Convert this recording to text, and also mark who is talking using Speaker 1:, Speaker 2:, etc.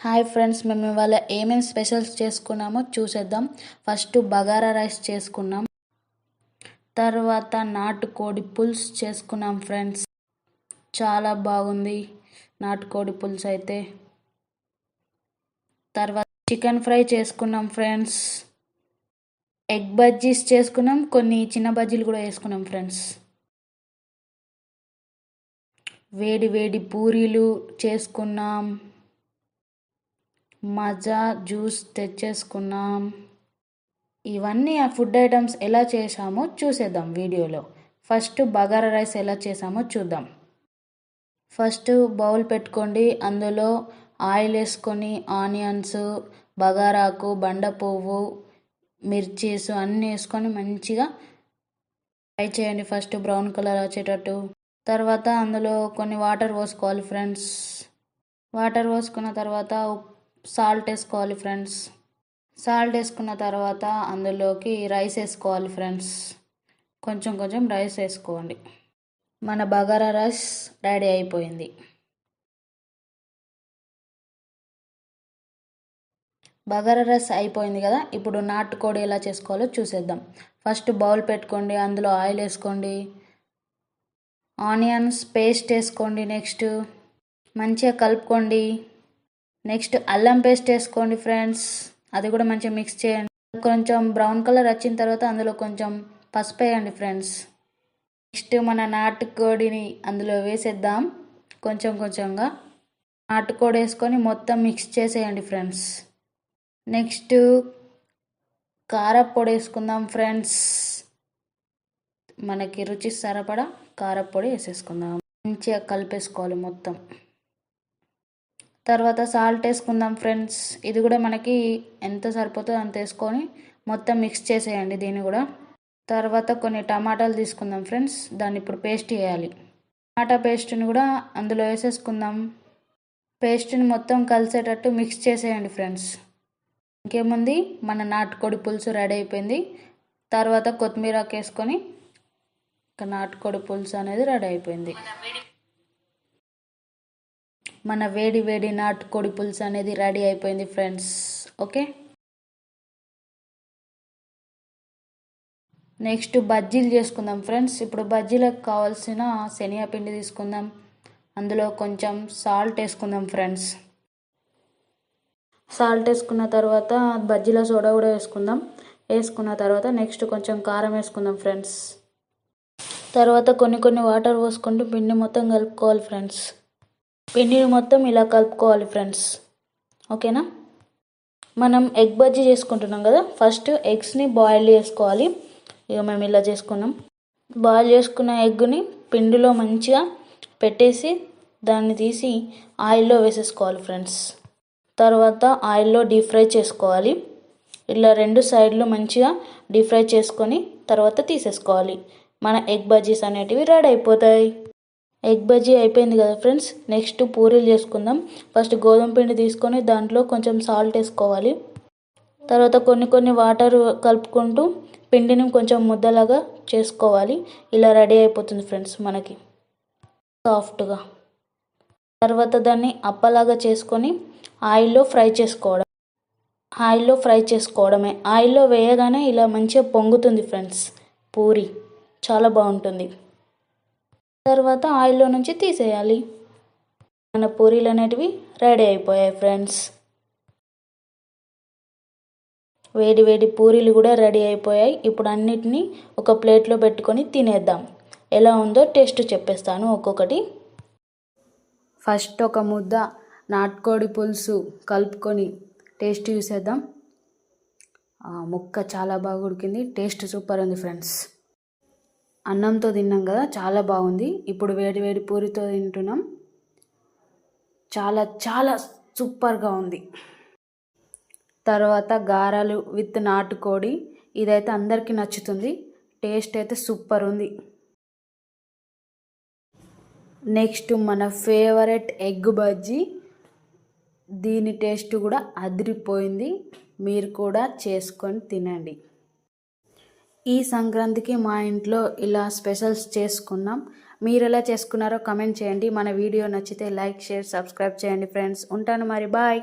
Speaker 1: Hi friends మేము ఇవాళ ఏమేమి స్పెషల్స్ చేసుకున్నామో చూసేద్దాం. ఫస్ట్ బగారా రైస్ చేసుకున్నాం. తర్వాత నాటుకోడి పులుసు చేసుకున్నాం ఫ్రెండ్స్. చాలా బాగుంది నాటుకోడి పులుసు అయితే. తర్వాత చికెన్ ఫ్రై చేసుకున్నాం ఫ్రెండ్స్. ఎగ్ బజ్జీస్ చేసుకున్నాం కొన్ని చిన్న బజ్జీలు కూడా వేసుకున్నాం ఫ్రెండ్స్. వేడి వేడి పూరీలు చేసుకున్నాం. మజా జ్యూస్ తెచ్చేసుకున్నాం. ఇవన్నీ ఆ ఫుడ్ ఐటమ్స్ ఎలా చేసామో చూసేద్దాం వీడియోలో. ఫస్ట్ బగారా రైస్ ఎలా చేసామో చూద్దాం. ఫస్ట్ బౌల్ పెట్టుకోండి. అందులో ఆయిల్ వేసుకొని ఆనియన్స్ బగారాకు బండ పువ్వు మిర్చీస్ అన్నీ వేసుకొని మంచిగా ఫ్రై చేయండి. ఫస్ట్ బ్రౌన్ కలర్ వచ్చేటట్టు. తర్వాత అందులో కొన్ని వాటర్ పోసుకోవాలి ఫ్రెండ్స్. వాటర్ పోసుకున్న తర్వాత సాల్ట్ వేసుకోవాలి ఫ్రెండ్స్. సాల్ట్ వేసుకున్న తర్వాత అందులోకి రైస్ వేసుకోవాలి ఫ్రెండ్స్. కొంచెం కొంచెం రైస్ వేసుకోండి. మన బగారా రైస్ రెడీ అయిపోయింది. బగారా రైస్ అయిపోయింది కదా? ఇప్పుడు నాటుకోడి ఎలా చేసుకోవాలో చూసేద్దాం. ఫస్ట్ బౌల్ పెట్టుకోండి అందులో ఆయిల్ వేసుకోండి. ఆనియన్స్ పేస్ట్ వేసుకోండి నెక్స్ట్. మంచిగా కలుపుకోండి. నెక్స్ట్ అల్లం పేస్ట్ వేసుకోండి ఫ్రెండ్స్. అది కూడా మంచిగా మిక్స్ చేయండి. కొంచెం బ్రౌన్ కలర్ వచ్చిన తర్వాత అందులో కొంచెం పసుపు వేయండి ఫ్రెండ్స్. నెక్స్ట్ మన నాటుకోడిని అందులో వేసేద్దాం. కొంచెం కొంచెంగా నాటుకోడి వేసుకొని మొత్తం మిక్స్ చేసేయండి ఫ్రెండ్స్. నెక్స్ట్ కారపొడి వేసుకుందాం ఫ్రెండ్స్. మనకి రుచి సరిపడా కారపొడి వేసేసుకుందాం. మంచిగా కలిపేసుకోవాలి మొత్తం. తర్వాత సాల్ట్ వేసుకుందాం ఫ్రెండ్స్ ఇది కూడా మనకి ఎంత సరిపోతుందో అంత వేసుకొని మొత్తం మిక్స్ చేసేయండి దీన్ని కూడా. తర్వాత కొన్ని టమాటాలు తీసుకుందాం ఫ్రెండ్స్ దాన్ని ఇప్పుడు పేస్ట్ చేయాలి. టమాటా పేస్ట్ని కూడా అందులో వేసేసుకుందాం. పేస్ట్ని మొత్తం కలిసేటట్టు మిక్స్ చేసేయండి ఫ్రెండ్స్ ఇంకేముంది? మన నాటుకోడి పులుసు రెడీ అయిపోయింది. తర్వాత కొత్తిమీర వేసుకొని నాటుకోడి పులుసు అనేది రెడీ అయిపోయింది. మన వేడి వేడి నాటుకోడి పులుసు అనేది రెడీ అయిపోయింది ఫ్రెండ్స్ ఓకే నెక్స్ట్ బజ్జీలు చేసుకుందాం ఫ్రెండ్స్ ఇప్పుడు బజ్జీలకు కావాల్సిన శనగపిండి తీసుకుందాం. అందులో కొంచెం సాల్ట్ వేసుకుందాం ఫ్రెండ్స్ సాల్ట్ వేసుకున్న తర్వాత బజ్జీల సోడా కూడా వేసుకుందాం. వేసుకున్న తర్వాత నెక్స్ట్ కొంచెం కారం వేసుకుందాం ఫ్రెండ్స్ తర్వాత కొన్ని కొన్ని వాటర్ పోసుకుంటూ పిండి మొత్తం కలుపుకోవాలి ఫ్రెండ్స్ పిండిని మొత్తం ఇలా కలుపుకోవాలి ఫ్రెండ్స్. ఓకేనా? మనం ఎగ్ బజ్జీ చేసుకుంటున్నాం కదా. ఫస్ట్ ఎగ్స్ని బాయిల్ చేసుకోవాలి. ఇక మేము ఇలా చేసుకున్నాం. బాయిల్ చేసుకున్న ఎగ్ని పిండిలో మంచిగా పెట్టేసి దాన్ని తీసి ఆయిల్లో వేసేసుకోవాలి ఫ్రెండ్స్. తర్వాత ఆయిల్లో డీప్ ఫ్రై చేసుకోవాలి. ఇలా రెండు సైడ్లు మంచిగా డీప్ ఫ్రై చేసుకొని తర్వాత తీసేసుకోవాలి. మన ఎగ్ బజ్జీస్ అనేటివి రెడీ అయిపోతాయి. ఎగ్ బజ్జీ అయిపోయింది కదా ఫ్రెండ్స్. నెక్స్ట్ పూరీలు చేసుకుందాం. ఫస్ట్ గోధుమ పిండి తీసుకొని దాంట్లో కొంచెం సాల్ట్ వేసుకోవాలి. తర్వాత కొన్ని కొన్ని వాటర్ కలుపుకుంటూ పిండిని కొంచెం ముద్దలాగా చేసుకోవాలి. ఇలా రెడీ అయిపోతుంది ఫ్రెండ్స్ మనకి. సాఫ్ట్గా. తర్వాత దాన్ని అప్పలాగా చేసుకొని ఆయిల్లో ఫ్రై చేసుకోవడం. ఆయిల్లో ఫ్రై చేసుకోవడమే. ఆయిల్లో వేయగానే ఇలా మంచిగా పొంగుతుంది ఫ్రెండ్స్. పూరి. చాలా బాగుంటుంది. తర్వాత ఆయిల్లో నుంచి తీసేయాలి. మన పూరీలు అనేటివి రెడీ అయిపోయాయి ఫ్రెండ్స్. వేడి వేడి పూరీలు కూడా రెడీ అయిపోయాయి. ఇప్పుడు అన్నిటినీ ఒక ప్లేట్లో పెట్టుకొని తినేద్దాం. ఎలా ఉందో టేస్ట్ చెప్పేస్తాను ఒక్కొక్కటి. ఫస్ట్ ఒక ముద్ద నాటుకోడి పులుసు కలుపుకొని టేస్ట్ చూసేద్దాం. ముక్క చాలా బాగా ఉడికింది. టేస్ట్ సూపర్ ఉంది ఫ్రెండ్స్. అన్నంతో తిన్నాం కదా చాలా బాగుంది. ఇప్పుడు వేడి వేడి పూరితో తింటున్నాం. చాలా చాలా సూపర్గా ఉంది. తర్వాత గారాలు విత్ నాటుకోడి. ఇదైతే అందరికీ నచ్చుతుంది. టేస్ట్ అయితే సూపర్ ఉంది. నెక్స్ట్ మన ఫేవరెట్ ఎగ్ బజ్జీ. దీని టేస్ట్ కూడా అదిరిపోయింది. మీరు కూడా చేసుకొని తినండి. ఈ సంక్రాంతికి మా ఇంట్లో ఇలా స్పెషల్స్ చేసుకున్నాం. మీరు ఎలా చేసుకున్నారో కమెంట్ చేయండి. మన వీడియో నచ్చితే లైక్ షేర్ సబ్స్క్రైబ్ చేయండి ఫ్రెండ్స్. ఉంటాను మరి. బాయ్.